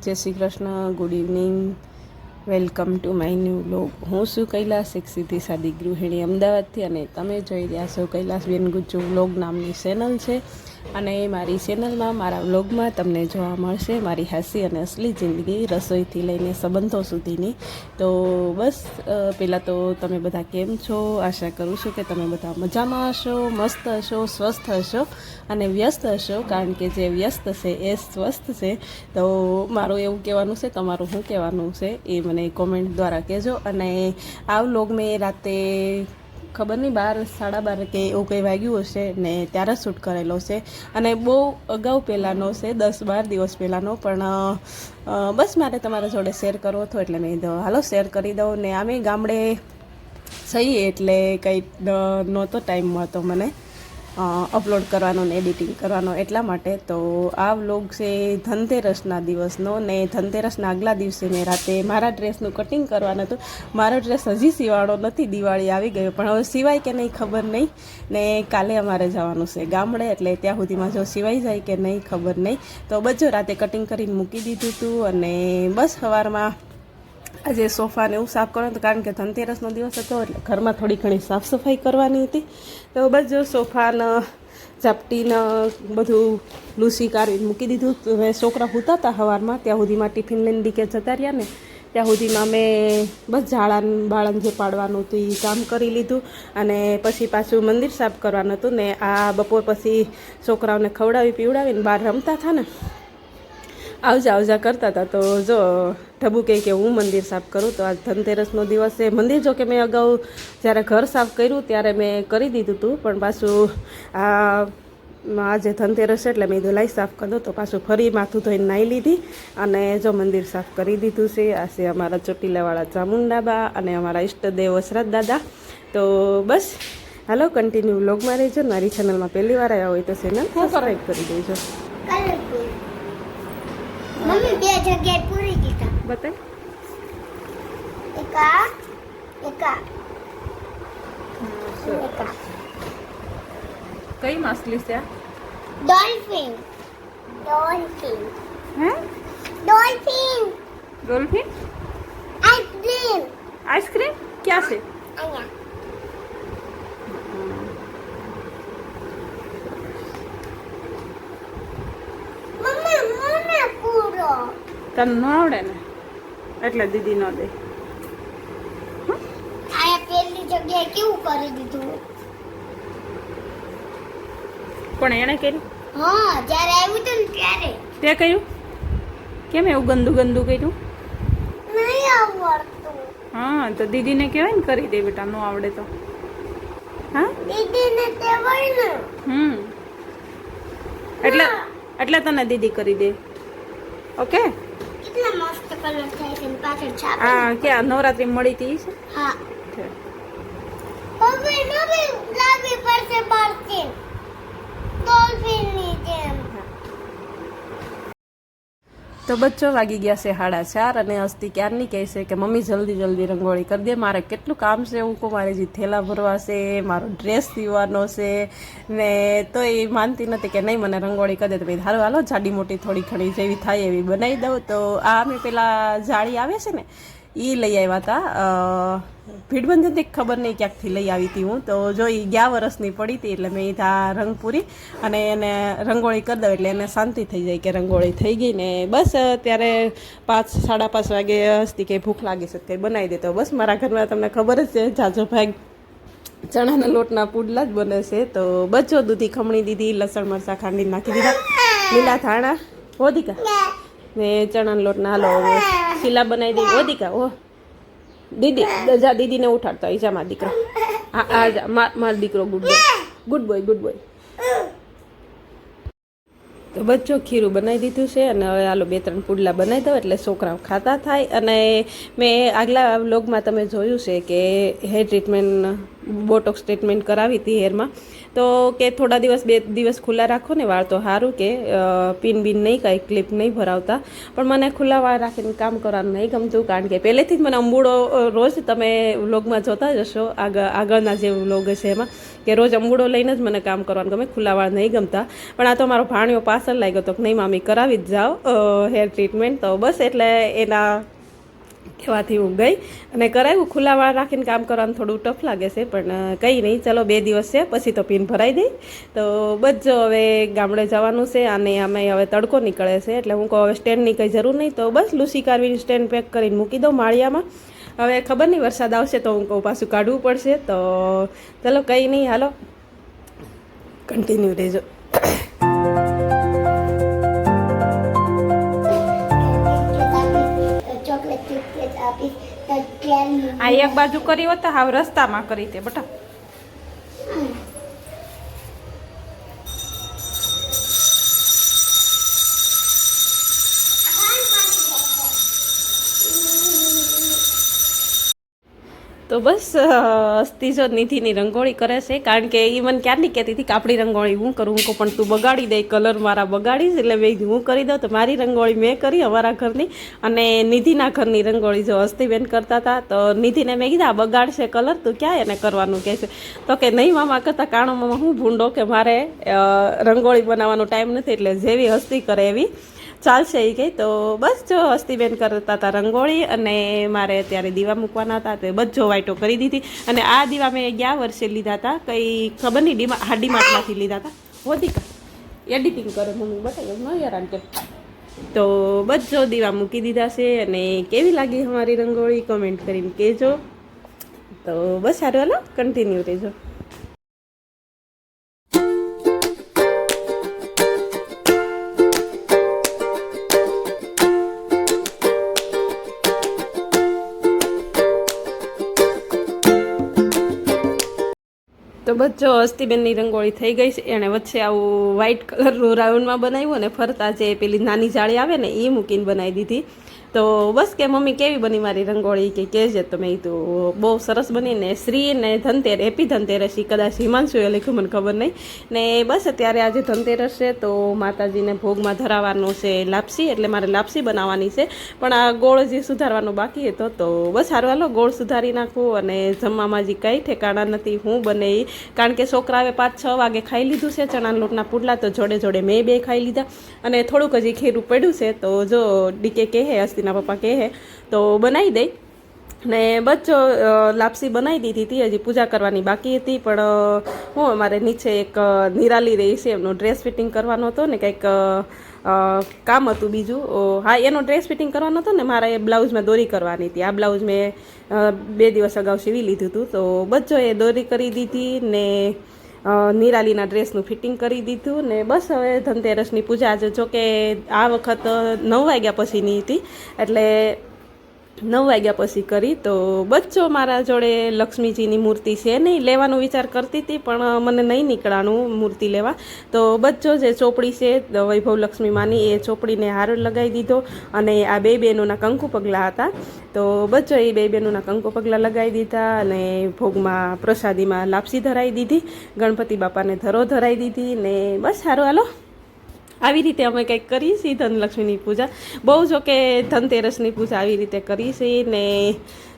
જય Shri Krishna good evening welcome to my new vlog હું છું કૈલાસ, એક સીધી સાદી ગૃહિણી અમદાવાદથી અને તમે જોઈ રહ્યા છો કૈલાસબેન ગુજ્જુ વ્લોગ નામની ચેનલ છે. અને મારી ચેનલમાં, મારા વ્લોગમાં તમને જોવા મળશે મારી હાસી અને અસલી જિંદગી રસોઈથી લઈને સંબંધો સુધીની. તો બસ પહેલાં તો તમે બધા કેમ છો? આશા કરું છું કે તમે બધા મજામાં હશો, મસ્ત હશો, સ્વસ્થ હશો અને વ્યસ્ત હશો, કારણ કે જે વ્યસ્ત છે એ સ્વસ્થ છે. તો મારું એવું કહેવાનું છે, તમારું શું કહેવાનું છે એ મને કોમેન્ટ દ્વારા કહેજો. અને આ વ્લોગ મેં રાતે ખબર નહીં, બાર, સાડા બાર કે એવું કંઈ વાગ્યું હશે ને ત્યારે શૂટ કરેલો છે. અને બહુ અગાઉ પહેલાંનો છે, દસ બાર દિવસ પહેલાંનો, પણ બસ મારે તમારા જોડે શેર કરવો હતો એટલે મેં હાલો, શેર કરી દઉં. ને આમે ગામડે જઈએ એટલે કંઈ નહોતો ટાઈમ મળતો મને. અપલોડ કરવાનો ને એડિટિંગ કરવાનો એટલા માટે. તો આ વ્લોગ છે ધનતેરસના દિવસનો ને ધનતેરસના આગલા દિવસે મેં રાતે મારા ડ્રેસનું કટિંગ કરવાનું હતું. મારો ડ્રેસ હજી સિવાળો નથી, દિવાળી આવી ગયો, પણ હવે સિવાય કે નહીં ખબર નહીં. ને કાલે અમારે જવાનું છે ગામડે, એટલે ત્યાં સુધીમાં જો સિવાય જાય કે નહીં ખબર નહીં. તો બજો રાતે કટિંગ કરીને મૂકી દીધું હતું અને બસ સવારમાં આજે સોફાને એવું સાફ કરવાનું હતું કારણ કે ધનતેરસનો દિવસ હતો એટલે ઘરમાં થોડી ઘણી સાફ સફાઈ કરવાની હતી. તો બસ જો સોફાને ઝાપટીને બધું લૂસી કાઢીને મૂકી દીધું. હવે છોકરા સૂતા હતા સવારમાં ત્યાં સુધીમાં ટિફિન લઈને દીકે જતા રહ્યા ને. ત્યાં સુધીમાં મેં બસ ઝાડાન બાળન જે પાડવાનું હતું એ કામ કરી લીધું. અને પછી પાછું મંદિર સાફ કરવાનું હતું ને આ બપોર પછી છોકરાઓને ખવડાવી પીવડાવીને બહાર રમતા હતા ને. આવજા આવજા કરતા હતા તો જો, ઢબુ કહે કે હું મંદિર સાફ કરું, તો આજ ધનતેરસનો દિવસ છે. મંદિર જો કે મેં અગાઉ જ્યારે ઘર સાફ કર્યું, ત્યારે મેં કરી દીધું હતું પણ પાછું આ, આજે ધનતેરસ એટલે મેં કીધું સાફ કરી દો. તો પાછું ફરી માથું ધોઈને નાહી લીધી અને જો મંદિર સાફ કરી દીધું છે. આ છે અમારા ચોટીલાવાળા ચામુંડાબા અને અમારા ઈષ્ટદેવ વસરત દાદા. તો બસ, હાલો કન્ટિન્યુ વ્લોગમાં રહેજો. મારી ચેનલમાં પહેલી વાર આવ્યા હોય તો ચેનલ સબસ્ક્રાઈબ કરી દેજો. બે જગ્યાએ પૂરી દીધા બતાય એક આ એક આ એક આ કઈ માછલી છે ડોલ્ફિન ડોલ્ફિન હે dolphin dolphin ice cream ice cream ક્યાં છે અહીંયા મમ્મી મને પૂરો તને ન આવડે ને? એટલે દીદી ન દે. પેલી જગ્યાએ કેવું કરી દીધું? પણ એણે કર્યું હા જ્યારે આવ્યું હતું ને ત્યારે. તે કર્યું? કેમ એવું ગંદુ ગંદુ કર્યું? નહીં આવડતું. હા તો દીદીને કહેવાય ને કરી દે બેટા ન આવડે તો. હા? દીદીને તે વળ્યું હમ. એટલે એટલે તને દીદી કરી દે. ઓકે? કેટલા મસ્ત કલર થાય છે પાછળ છાપ. આ ક્યાં નવરાત્રી મળી હતી છે? હા. હવે નવી લાવી પડશે બાળકી તો બચ્ચો વાગી ગયા છે સાડા ચાર અને અસ્તી ક્યારની કહે છે કે, મમ્મી, જલ્દી જલ્દી રંગોળી કરી દે. મારે કેટલું કામ છે. હું કહું, મારે જે થેલા ભરવા છે, મારો ડ્રેસ સીવવાનો છે. ને તો એ માનતી નથી કે, નહીં, મને રંગોળી કરી દે. તો ભાઈ ધારો હાલો, જાડી મોટી થોડી ઘણી જેવી થાય એવી બનાવી દઉં. તો આ અમે પેલા જાળી આવે છે ને એ લઈ આવ્યા હતા ભીડબંધનથી ખબર નહીં ક્યાંકથી લઈ આવી હતી હું. તો જો એ ગયા વરસની પડી હતી એટલે મેં ત્યાં રંગ પૂરી અને એને રંગોળી કરી દઉં એટલે એને શાંતિ થઈ જાય કે રંગોળી થઈ ગઈ ને બસ ત્યારે પાંચ, સાડા પાંચ વાગે હસતી કે ભૂખ લાગી છે કંઈ બનાવી દે. તો બસ મારા ઘરમાં તમને ખબર જ છે, જાજો ભાગ ચણાના લોટના પુડલા જ બને છે. તો બચો દૂધી ખમણી દીધી, લસણ, મરચાં, ખાંડી નાખી દીધા. લીલા ધાણા. હોદિકા ને ચણાના લોટના હાલો શીલા બનાવી દઈ હોદિકા ઓ. દીદી જા દીદીને ઉઠાડતો જા મારા દીકરા. આ આ જા, મારો દીકરો good boy good boy good boy તો બચ્ચો ખીરું બનાવી દીધું છે અને હવે આલો બે ત્રણ પુડલા બનાવી દઉં એટલે છોકરાઓ ખાતા થાય. અને મેં આગલા વ્લોગમાં તમે જોયું છે કે હેર ટ્રીટમેન્ટ બોટોક્સ ટ્રીટમેન્ટ કરાવી હતી હેરમાં. તો કે થોડા દિવસ, બે દિવસ ખુલ્લા રાખો ને વાળ તો સારું કે પિન બિન નહીં, કાંઈ ક્લિપ નહીં ભરાવતા. પણ મને ખુલ્લા વાળ રાખીને કામ કરવાનું નહીં ગમતું, કારણ કે પહેલેથી જ મને અંબુડો રોજ તમે વ્લોગમાં જોતા જ હશો આગળ આગળના જે વ્લોગ છે એમાં, કે રોજ અંબુડો લઈને જ મને કામ કરવાનું ગમે, ખુલ્લા વાળ નહીં ગમતા. પણ આ તો મારો ભાણિયો પાછળ લાગ્યો તો નહીં, મામી, કરાવી જ જાઓ હેર ટ્રીટમેન્ટ. તો બસ એટલે એના કહેવાથી હું ગઈ અને કરાવ્યું ખુલ્લા વાળ રાખીને કામ કરવાનું થોડું ટફ લાગે છે, પણ કંઈ નહીં. ચલો, બે દિવસ છે, પછી તો પિન ભરાઈ દઈ તો બસ જો હવે ગામડે જવાનું છે અને અમે હવે તડકો નીકળે છે, એટલે હું કહું હવે સ્ટેન્ડની કંઈ જરૂર નહીં. તો બસ, લૂસી કારવીને સ્ટેન્ડ પેક કરીને મૂકી દઉં માળિયામાં. હવે ખબર નહીં, વરસાદ આવશે તો હું કહું પાછું કાઢવું પડશે. તો, ચલો, કંઈ નહીં. હાલો કન્ટિન્યુ રહેજો. આપીશ આ એક બાજુ કરી હોત તો હાવ રસ્તામાં કરી તે બટા. તો બસ અ, અસ્તી જો નિધિની રંગોળી કરે છે કારણ કે એ મને ક્યારની કહેતી હતી કે આપણી રંગોળી હું કરું હું પણ તું બગાડી દે કલર મારા બગાડીશ એટલે મેં હું કરી દઉં તો મારી રંગોળી મેં કરી અમારા ઘરની. અને નિધિના ઘરની રંગોળી જો અસ્તીબેન કરતા હતા તો નિધિને મેં કીધા બગાડશે કલર તું ક્યાં એને કરવાનું કહે છે તો કે નહીં મામા કરતાં કાણો મામા હું ભૂંડો કે મારે રંગોળી બનાવવાનો ટાઈમ નથી એટલે જેવી હસ્તી કરે એવી. ચાલશે એ કહે તો બસ જો હસ્તીબેન કરતા હતા રંગોળી અને મારે અત્યારે દીવા મૂકવાના હતા તો બધો વાઈટો કરી દીધી. અને આ દીવા મેં ગયા વર્ષે લીધા હતા કંઈ ખબર નહીં, ડીમા, હાડી ડીમાર્ટમાંથી લીધા હતા હોતી કા એડિટિંગ કરે મમ્મી બતાવ્યો ન યાર કે. તો બધો દીવા મૂકી દીધા છે અને કેવી લાગી અમારી રંગોળી? કમેન્ટ કરીને કહેજો. તો બસ સારું હાલો કન્ટિન્યુ રહેજો. તો બચ્ચો અસ્થિબેનની રંગોળી થઈ ગઈ છે. એણે વચ્ચે આવું વ્હાઇટ કલરનું રાઉન્ડમાં બનાવ્યું અને ફરતા જે પેલી નાની જાળી આવે ને, એ મૂકીને બનાવી દીધી. તો બસ કે મમ્મી કેવી બની મારી રંગોળી કે કહેજે તો મેં કીધું, બહુ સરસ બની ને શ્રી ને ધનતેર એપી ધનતેરસ એ કદાચ હિમાંશુએ લખ્યું, મને ખબર નહીં. ને બસ અત્યારે આજે ધનતેરસ છે, તો માતાજીને ભોગમાં ધરાવવાનું છે લાપસી, એટલે મારે લાપસી બનાવવાની છે. પણ આ ગોળ જે સુધારવાનો બાકી હતો, તો બસ સારું, હાલો, ગોળ સુધારી નાખું અને જમવામાં હજી કંઈ ઠેકાણા નથી, હું બને કારણ કે છોકરાએ પાંચ છ વાગે ખાઈ લીધું છે, ચણાના લોટના પુડલા તો જોડે જોડે મેં બે ખાઈ લીધા. અને થોડુંક હજી ખીરું પડ્યું છે, તો જો ડીકે કહે હસ્તીના પપ્પા કહે તો બનાવી દઈ ને બચ્ચો લાપસી બનાવી દીધી હતી, હજી પૂજા કરવાની બાકી હતી, પણ હું અમારે નીચે એક નિરાલી રહી છે, એમનો ડ્રેસ ફિટિંગ કરવાનો હતો ને કંઈક કામ હતું બીજું. હા, એનો ડ્રેસ ફિટિંગ કરવાનો હતો ને, મારે એ બ્લાઉઝમાં દોરી કરવાની હતી. આ બ્લાઉઝ મેં બે દિવસ અગાઉ સીવી લીધું હતું. તો બચ્ચો એ દોરી કરી દીધી ને નિરાલીના ડ્રેસનું ફિટિંગ કરી દીધું ને બસ હવે ધનતેરસની પૂજા આજે જો કે આ વખત નવ વાગ્યા પછીની હતી. એટલે નવ વાગ્યા પછી કરી તો બચ્ચો મારા જોડે લક્ષ્મીજીની મૂર્તિ છે નહીં, લેવાનો વિચાર કરતી હતી, પણ મને નહીં નીકળાનું મૂર્તિ લેવા. તો બચ્ચો જે ચોપડી છે વૈભવ લક્ષ્મી માની, એ ચોપડીને હાર લગાવી દીધો અને આ બે બહેનોના કંકુ પગલાં હતા. તો બચ્ચો એ બે બહેનોના કંકુ પગલાં લગાવી દીધા અને ભોગમાં પ્રસાદીમાં લાપસી ધરાવી દીધી, ગણપતિ બાપાને ધરો ધરાવી દીધી ને બસ સારું, હાલો. આવી રીતે અમે કંઈક કરીએ છીએ ધનલક્ષ્મીની પૂજા. બહુ જો કે ધનતેરસની પૂજા આવી રીતે કરીએ છીએ ને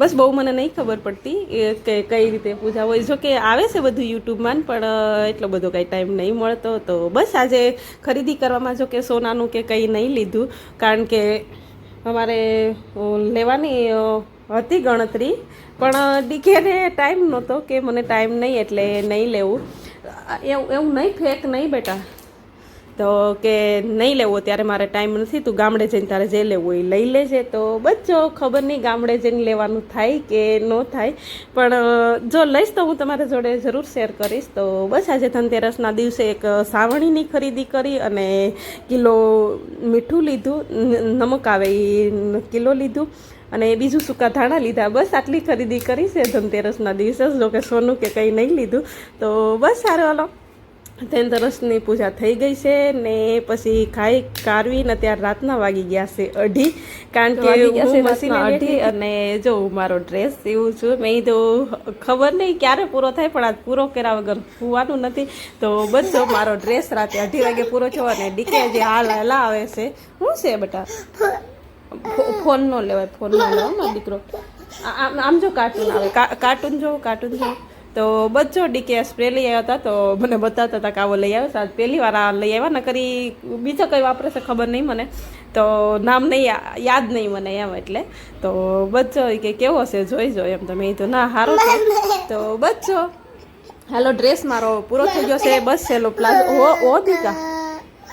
બસ બહુ મને નહીં ખબર પડતી કે કઈ રીતે પૂજા હોય. જો કે આવે છે બધું યુટ્યુબમાં, પણ એટલો બધો કંઈ ટાઈમ નહીં મળતો. તો બસ આજે ખરીદી કરવામાં જો કે સોનાનું કે કંઈ નહીં લીધું, કારણ કે અમારે લેવાની હતી ગણતરી. પણ ડીકેને ટાઈમ નહોતો કે મને ટાઈમ નહીં એટલે નહીં લેવું. એવું એવું નહીં, ફેક નહીં બેટા. તો કે નહીં લેવો ત્યારે મારે ટાઈમ નથી, તું ગામડે જઈને તારે જે લેવું એ લઈ લેજે. તો બચ્ચો ખબર નહીં ગામડે જઈને લેવાનું થાય કે ન થાય. પણ જો લઈશ તો હું તમારા જોડે જરૂર શેર કરીશ. તો બસ આજે ધનતેરસના દિવસે એક સાવણીની ખરીદી કરી અને કિલો મીઠું લીધું નમક આવે એ કિલો લીધું અને બીજું સૂકા ધાણા લીધા. બસ આટલી ખરીદી કરી છે ધનતેરસના દિવસે, જો કે સોનું કે કંઈ નહીં લીધું. તો બસ સારું, હાલો. ધનતેરસની પૂજા થઈ ગઈ છે ને પછી ખાઈ કારવી ને ત્યારે રાતના વાગી ગયા છે અઢી. કારણ કે અઢી અને જો મારો ડ્રેસ એવું છું મેં તો ખબર નહીં ક્યારે પૂરો થાય પણ આજ પૂરો કર્યા વગર હોવાનું નથી. તો બધો મારો ડ્રેસ રાતે અઢી વાગે પૂરો થયો અને ડીકે જે હાલ હાલા આવે છે શું છે બેટા? ફોન નો લેવાય ફોન નો લેવાય દીકરો. આમ જો કાર્ટૂન આવે. કાર્ટૂન જો કાર્ટૂન જો તો બચ્ચો ડીકે સ્પ્રે લઈ આવ્યા હતા, તો મને બતાવતા હતા કે આવો લઈ આવ્યો આજ પહેલી વાર આ લઈ આવ્યા ને કરી બીજો કંઈ વાપરે ખબર નહીં મને. તો નામ નહીં યાદ નહીં મને એમ એટલે. તો બચ્ચો કે કેવો છે, જોઈ જો એમ તમે તો ના સારો છે. તો બચ્ચો હાલો ડ્રેસ મારો પૂરો થઈ ગયો છે, બસ છેલ્લો પ્લાઝો. ઓ દીકા.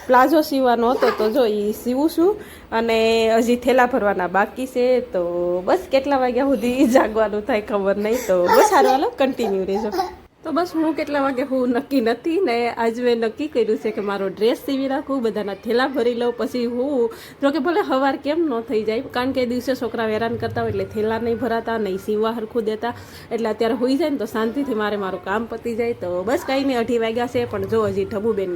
પ્લાઝો સીવવાનો હતો તો જો એ સીવું છું. અને હજી થેલા ભરવાના બાકી છે, તો બસ કેટલા વાગ્યા સુધી જાગવાનું થાય ખબર નહીં, તો બસ સારું. હાલો કન્ટિન્યુ રહેજો તો બસ હું કેટલા વાગે હું નક્કી નથી ને આજ મેં નક્કી કર્યું છે કે મારો ડ્રેસ સીવી રાખું, બધાના થેલા ભરી લઉં, પછી હું જો કે ભલે હવાર કેમ ન થઈ જાય, કારણ કે દિવસે છોકરા હેરાન કરતા હોય એટલે થેલા નહીં ભરાતા, નહીં સીવવા હરખું દેતા, એટલે અત્યારે હોઈ જાય ને તો શાંતિથી મારે મારું કામ પતી જાય, તો બસ કંઈ નહીં, અઢી વાગ્યા છે, પણ જો હજી ઢબુબેન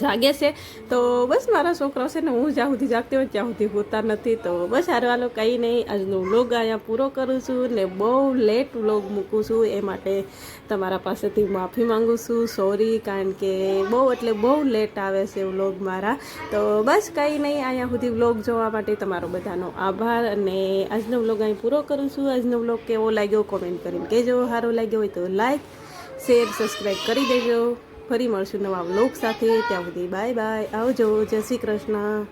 જાગે છે. તો બસ મારા છોકરાઓ છે ને, હું જ્યાં સુધી જાગતી હોય ત્યાં સુધી હોતા નથી. તો બસ હારવાલો કંઈ નહીં, આજનો વ્લોગ અહીંયા પૂરો કરું છું ને બહુ લેટ વ્લોગ મૂકું છું. એ માટે તમારા પાસેથી માફી માંગુ છું. સોરી કારણ કે બહુ, એટલે બહુ લેટ આવે છે વ્લોગ મારા. તો બસ કંઈ નહીં, અહીંયા સુધી વ્લોગ જોવા માટે તમારો બધાનો આભાર અને આજનો વ્લોગ અહીં પૂરો કરું છું. આજનો વ્લોગ કેવો લાગ્યો કોમેન્ટ કરીને કહેજો. સારો લાગ્યો હોય તો લાઈક શેર સબસ્ક્રાઈબ કરી દેજો. ફરી મળશું નવા વ્લોગ સાથે. ત્યાં સુધી બાય બાય. આવજો. જય શ્રી કૃષ્ણ.